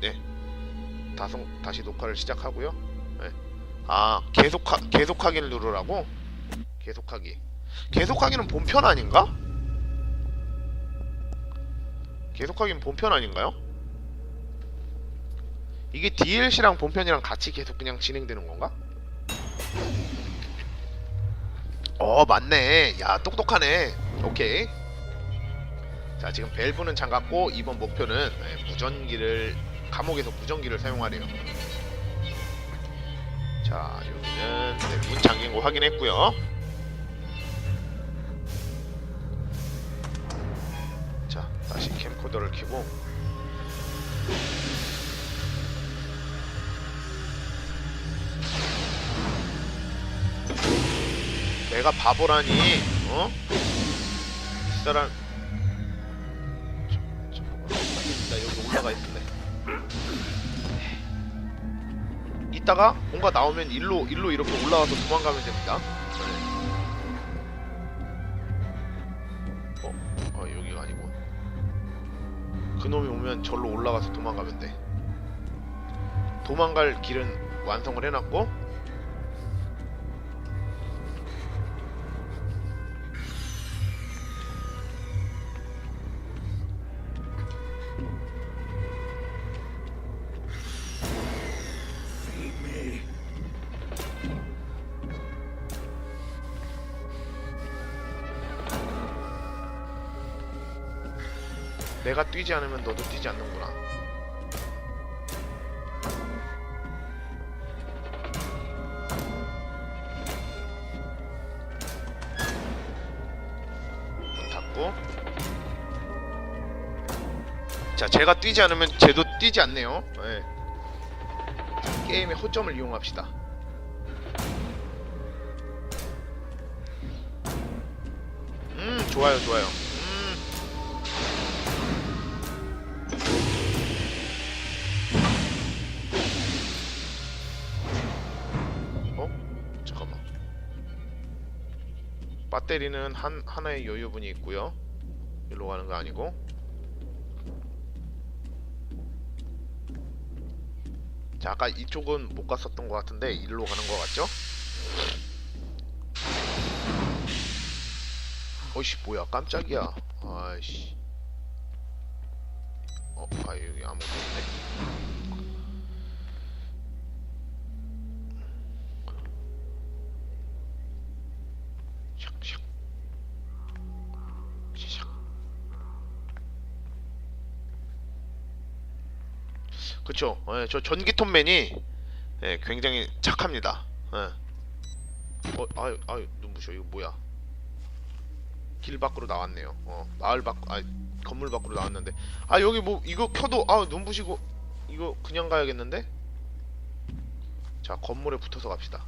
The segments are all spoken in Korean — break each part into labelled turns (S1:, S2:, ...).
S1: 네. 다성 다시 녹화를 시작하고요. 네. 아 계속하 계속하기를 누르라고? 계속하기. 계속하기는 본편 아닌가? 계속하기는 본편 아닌가요? 이게 DLC랑 본편이랑 같이 계속 그냥 진행되는 건가? 어 맞네. 야 똑똑하네. 오케이. 자 지금 밸브는 잠갔고 이번 목표는 네, 무전기를 감옥에서 무전기를 사용하래요. 자 여기는 네, 문 잠긴 거 확인했고요. 자 다시 캠코더를 켜고 내가 바보라니 어? 이 사람 이따가 뭔가 나오면 일로 일로 이렇게 올라가서 도망가면 됩니다. 어? 아 여기가 아니고. 그놈이 오면 절로 올라가서 도망가면 돼. 도망갈 길은 완성을 해놨고 내가 뛰지 않으면 너도 뛰지 않는구나. 문 닫고. 자, 제가 뛰지 않으면 쟤도 뛰지 않네요. 네. 게임의 허점을 이용합시다. 음, 좋아요, 좋아요. 배터리는 한 하나의 여유분이 있고요. 일로 가는 거 아니고. 자, 아까 이쪽은 못 갔었던 것 같은데 일로 가는 것 같죠? 어이씨 뭐야 깜짝이야. 아이씨. 어, 아 여기 아무것도 없네. 샥샥 시작 그쵸 예, 저 전기톱맨이 예, 굉장히 착합니다 예. 어, 아유 아유 눈부셔 이거 뭐야 길 밖으로 나왔네요 어, 마을 밖 아, 건물 밖으로 나왔는데 아 여기 뭐 이거 켜도 아 눈부시고 이거 그냥 가야겠는데 자 건물에 붙어서 갑시다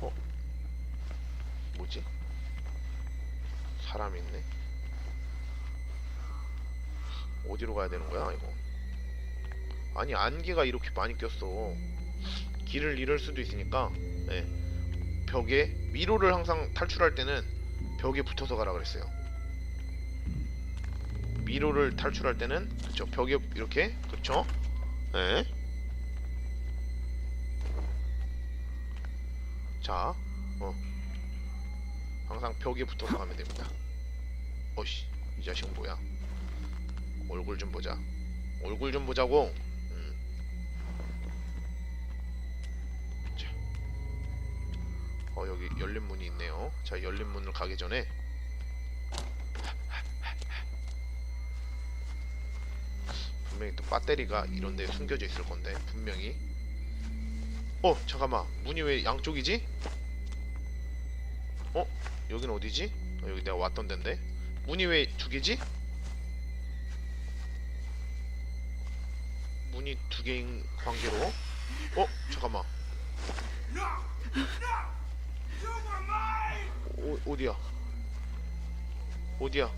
S1: 어? 뭐지? 사람 있네. 어디로 가야 되는 거야, 이거? 아니, 안개가 이렇게 많이 꼈어. 길을 잃을 수도 있으니까, 예. 벽에, 미로를 항상 탈출할 때는 벽에 붙어서 가라 그랬어요. 미로를 탈출할 때는, 그쵸, 벽에 이렇게, 그쵸? 예. 자, 어. 항상 벽에 붙어서 가면 됩니다. 어씨, 이 자식은 뭐야? 얼굴 좀 보자. 얼굴 좀 보자고. 음. 자. 어 여기 열린 문이 있네요. 자 열린 문을 가기 전에 분명히 또 배터리가 이런 데 숨겨져 있을 건데 분명히. 어 잠깐만 문이 왜 양쪽이지? 어? 여긴 어디지? 어, 여기 내가 왔던 데인데 문이 왜 두 개지? 문이 두 개인 관계로 어? 잠깐만 어, 어디야? 어디야?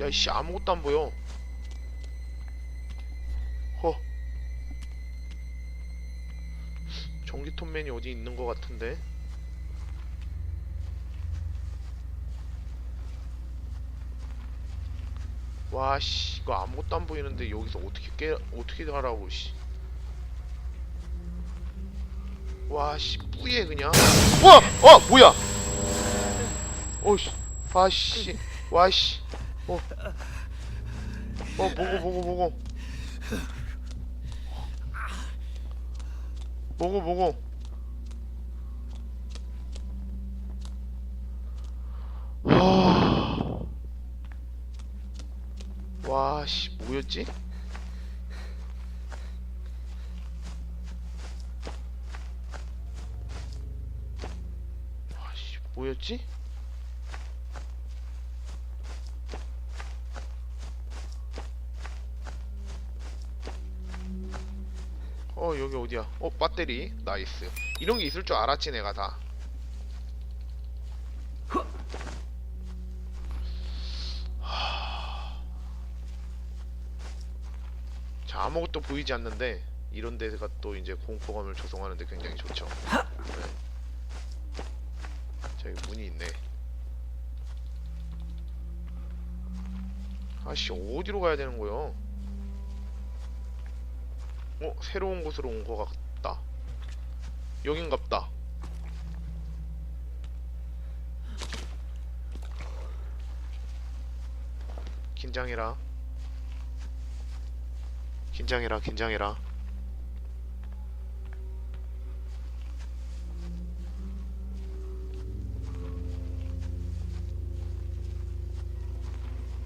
S1: 야이씨 아무것도 안 보여 허 전기톱맨이 어디 있는 것 같은데 와 씨 이거 아무것도 안 보이는데 여기서 어떻게 깨 어떻게 가라고 씨. 와 씨 뿌예 그냥. 와! 어 뭐야? 어씨 아씨 와 씨 어. 어 보고 보고 보고 보고 보고 하... 뭐였지? 와씨 뭐였지? 어 여기 어디야? 어 배터리 나이스 이런 게 있을 줄 알았지 내가 다. 하... 자 아무것도 보이지 않는데 이런 데가 또 이제 공포감을 조성하는데 굉장히 좋죠. 네. 저기 문이 있네. 아씨 어디로 가야 되는 거요? 어 새로운 곳으로 온 것 같다. 여긴갑다. 긴장해라. 긴장해라, 긴장해라.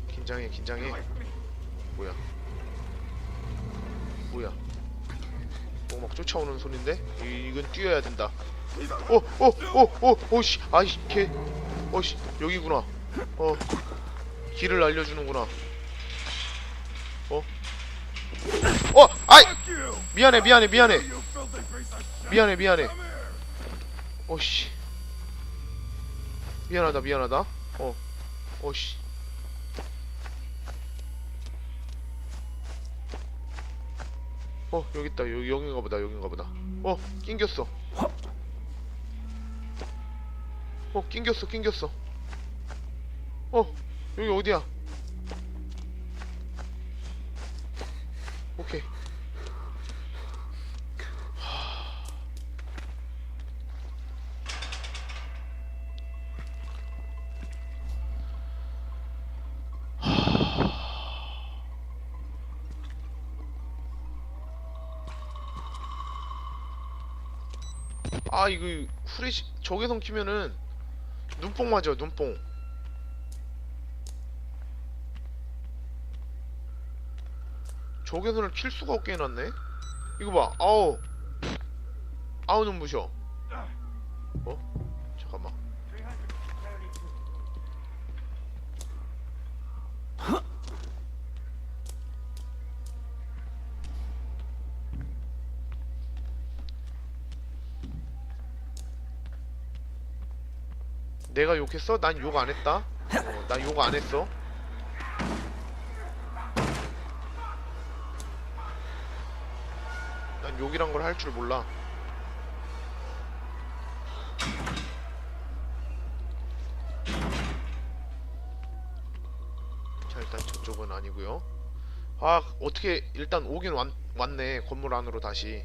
S1: 긴장해, 긴장해. 뭐야? 뭐야? 뭐막 쫓아오는 소린데? 이, 이건 뛰어야 된다. 어, 어, 어, 어, 어, 씨, 아이씨, 개, 어, 씨, 여기구나. 어, 길을 알려주는구나. 어, 어, 아이, 미안해, 미안해, 미안해, 미안해, 미안해. 어, 씨, 미안하다, 미안하다. 어, 어, 씨. 어 여기 있다. 여기 여긴가 보다 여긴가 보다. 어 낑겼어. 어 낑겼어 낑겼어. 어 여기 어디야 오케이. 아 이거 후레쉬 적외선 키면은 눈뽕 맞아 눈뽕 적외선을 킬 수가 없게 해놨네 이거 봐 아우 아우 눈부셔 어? 잠깐만 내가 욕했어? 난 욕 안 했다. 어, 난 욕 안 했어. 욕이란 걸 할 줄 몰라. 자 일단 저쪽은 아니고요. 아 어떻게 일단 오긴 왔, 왔네 건물 안으로 다시.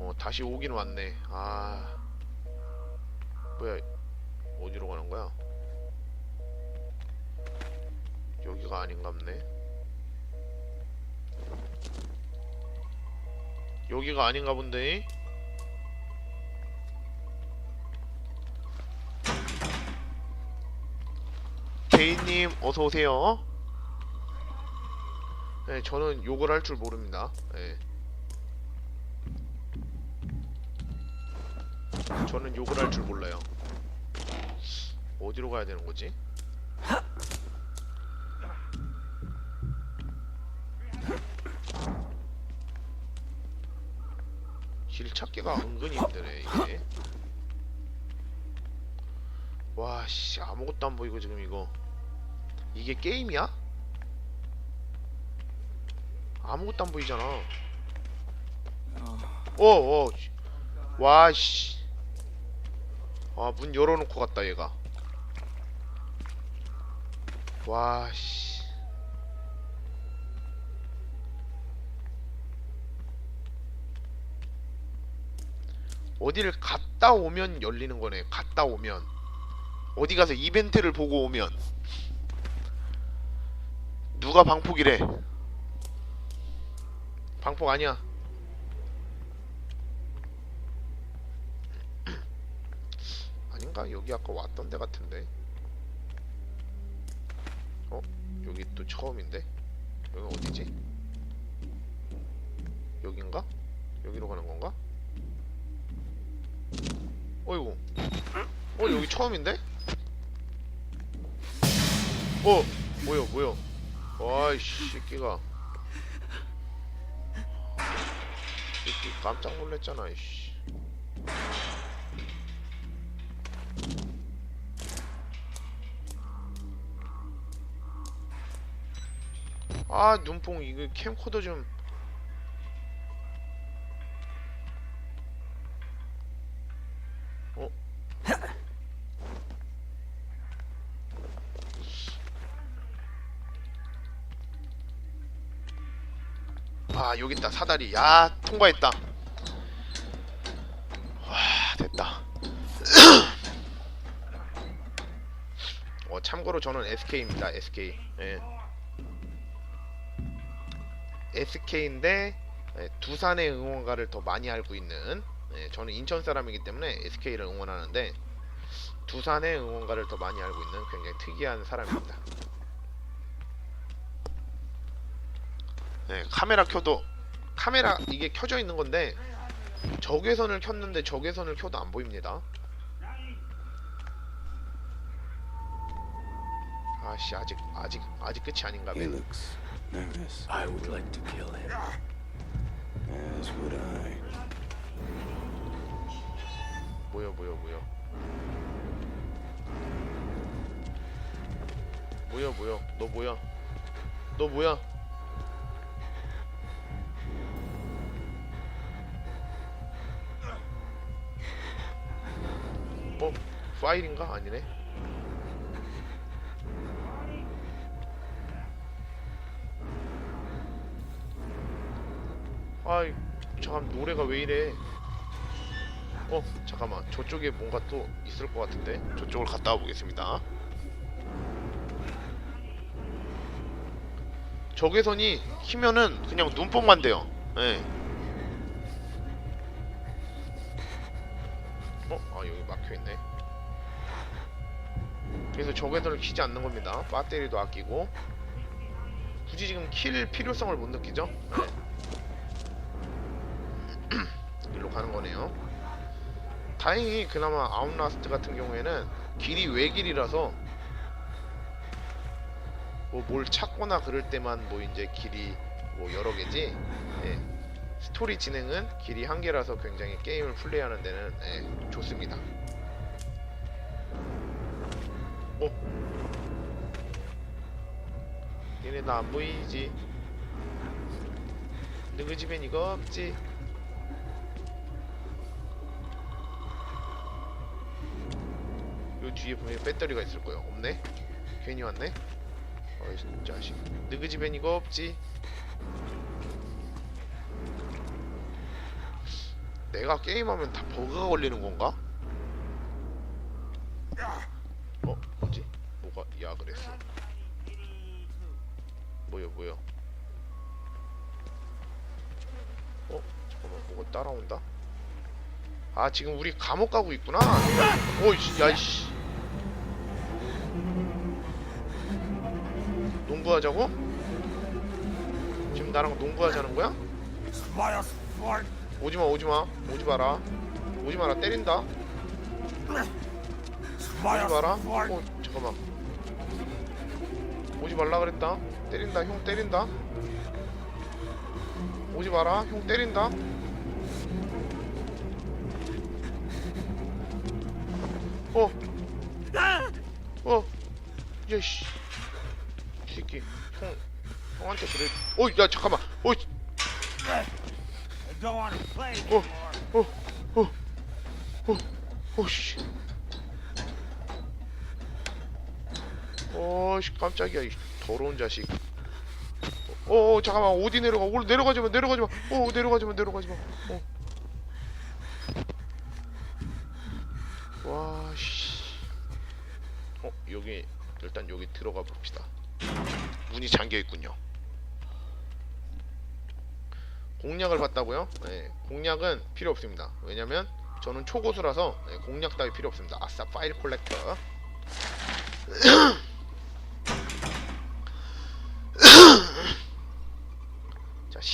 S1: 어 다시 오긴 왔네. 아. 뭐야 어디로 가는 거야? 여기가 아닌갑네 여기가 아닌가 본데 제이님 어서 오세요. 네, 저는 욕을 할 줄 모릅니다. 네. 저는 욕을 할 줄 몰라요. 어디로 가야 되는 거지? 길 찾기가 은근히 힘드네 이게. 와, 씨 아무것도 안 보이고 지금 이거 이게 게임이야? 아무것도 안 보이잖아. 어, 어, 와, 씨. 아, 문 열어놓고 갔다, 얘가. 와, 씨. 어디를 갔다 오면 열리는 거네. 갔다 오면 어디 가서 이벤트를 보고 오면 누가 방폭이래? 방폭 아니야. 아닌가? 여기 아까 왔던 데 같은데. 어? 여기 또 처음인데? 여기 어디지? 여긴가? 여기로 가는 건가? 어이구. 어 여기 처음인데? 어 뭐야 뭐야? 와이씨 새끼가. 새끼 깜짝 놀랐잖아 이씨. 아 눈뽕 이거 캠코더 좀 아 여기 있다. 사다리. 야 통과했다. 와 됐다. 어 참고로 저는 SK입니다 SK 예. SK인데 예, 두산의 응원가를 더 많이 알고 있는 예, 저는 인천 사람이기 때문에 SK를 응원하는데 두산의 응원가를 더 많이 알고 있는 굉장히 특이한 사람입니다. 네, 카메라 켜도 카메라 이게 켜져 있는 건데 적외선을 켰는데 적외선을 켜도 안 보입니다. 아씨 아직 아직 아직 끝이 아닌가 봐.
S2: I would like to kill him.
S3: as would I.
S1: 뭐야 뭐야 뭐야 뭐야 뭐야 너 뭐야 너 뭐야 어 파일인가? 아니네. 아이 잠깐 노래가 왜 이래? 어 잠깐만. 저쪽에 뭔가 또 있을 것 같은데? 저쪽을 갔다 와 보겠습니다. 적외선이 키면은 그냥 눈뽕만 돼요. 예. 어? 그래서 적외선을 키지 않는 겁니다 배터리도 아끼고 굳이 지금 킬 필요성을 못 느끼죠? 네. 일로 가는 거네요 다행히 그나마 아웃라스트 같은 경우에는 길이 외길이라서 뭐 뭘 찾거나 그럴 때만 뭐 이제 길이 뭐 여러 개지 예. 스토리 진행은 길이 한 개라서 굉장히 게임을 플레이하는 데는 예, 좋습니다. 어? 얘네 나 안 보이지? 너희 집엔 이거 없지? 요 뒤에 보면 배터리가 있을 거예요. 없네? 괜히 왔네? 어이 자식. 너희 집엔 이거 없지? 내가 게임하면 다 버그가 걸리는 건가? 어? 뭐지? 뭐가 야 그랬어. 뭐야 뭐야? 어? 잠깐만 뭐가 따라온다? 아 지금 우리 감옥 가고 있구나. 오이씨 야이씨. 농구하자고? 지금 나랑 농구하자는 거야? 오지마 오지마 오지 마라 오지 마라 때린다 오지 마라 어 잠깐만 오지 말라 그랬다 때린다 형 때린다 오지 마라 형 때린다 어. 어. 야씨. 이 새끼. 형. 형한테 그래. 어이, 야, 잠깐만. 어이. 어.
S2: anymore.
S1: 어. 어. 어. 어 씨. 어씨, 깜짝이야. 더러운 자식. 어, 어 잠깐만 어디 내려가? 올 내려가지 마, 내려가지 마. 어, 어, 내려가지 마, 내려가지 마. 어. 와, 씨. 어, 여기 일단 여기 들어가 봅시다. 문이 잠겨 있군요. 공략을 봤다고요? 네, 공략은 필요 없습니다. 왜냐면 저는 초고수라서 네, 공략 따위 필요 없습니다. 아싸 파일 콜렉터.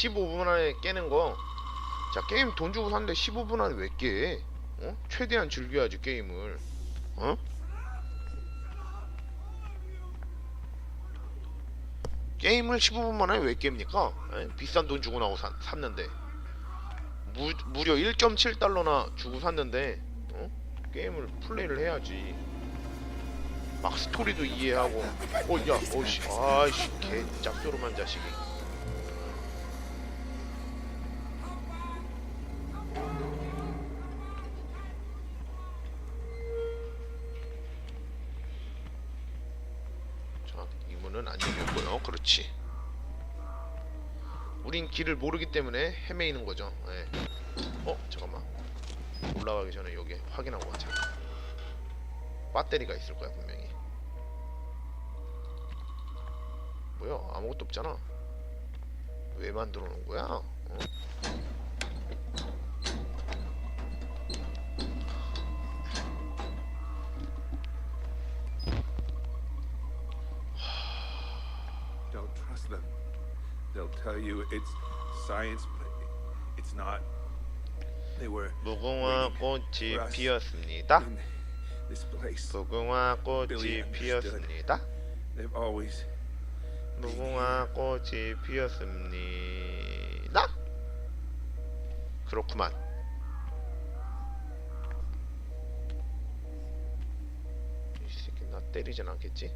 S1: 15분 안에 깨는 거. 자 게임 돈 주고 샀는데 15분 안에 왜 깨? 어? 최대한 즐겨야지 게임을. 어? 게임을 15분 만에 왜 깹니까? 에? 비싼 돈 주고 나고 사, 샀는데 무, 무려 1.7달러나 주고 샀는데 어? 게임을 플레이를 해야지 막 스토리도 이해하고 어야 어씨 아이씨 개 짭조름한 자식이 안 열렸고요. 그렇지. 우린 길을 모르기 때문에 헤매이는 거죠. 예. 어, 잠깐만. 올라가기 전에 여기 확인하고 가자. 배터리가 있을 거야 분명히. 뭐야? 아무것도 없잖아. 왜 만들어 놓은 거야? 어?
S4: Trust them. They'll tell you it's science, but it's not. They were
S1: 무궁화 꽃이 피었습니다.
S4: this place.
S1: 무궁화 꽃이 피었습니다.
S4: They've always
S1: 무궁화 꽃이 피었습니다. 그렇구만. 이 새끼 나 때리진 않겠지?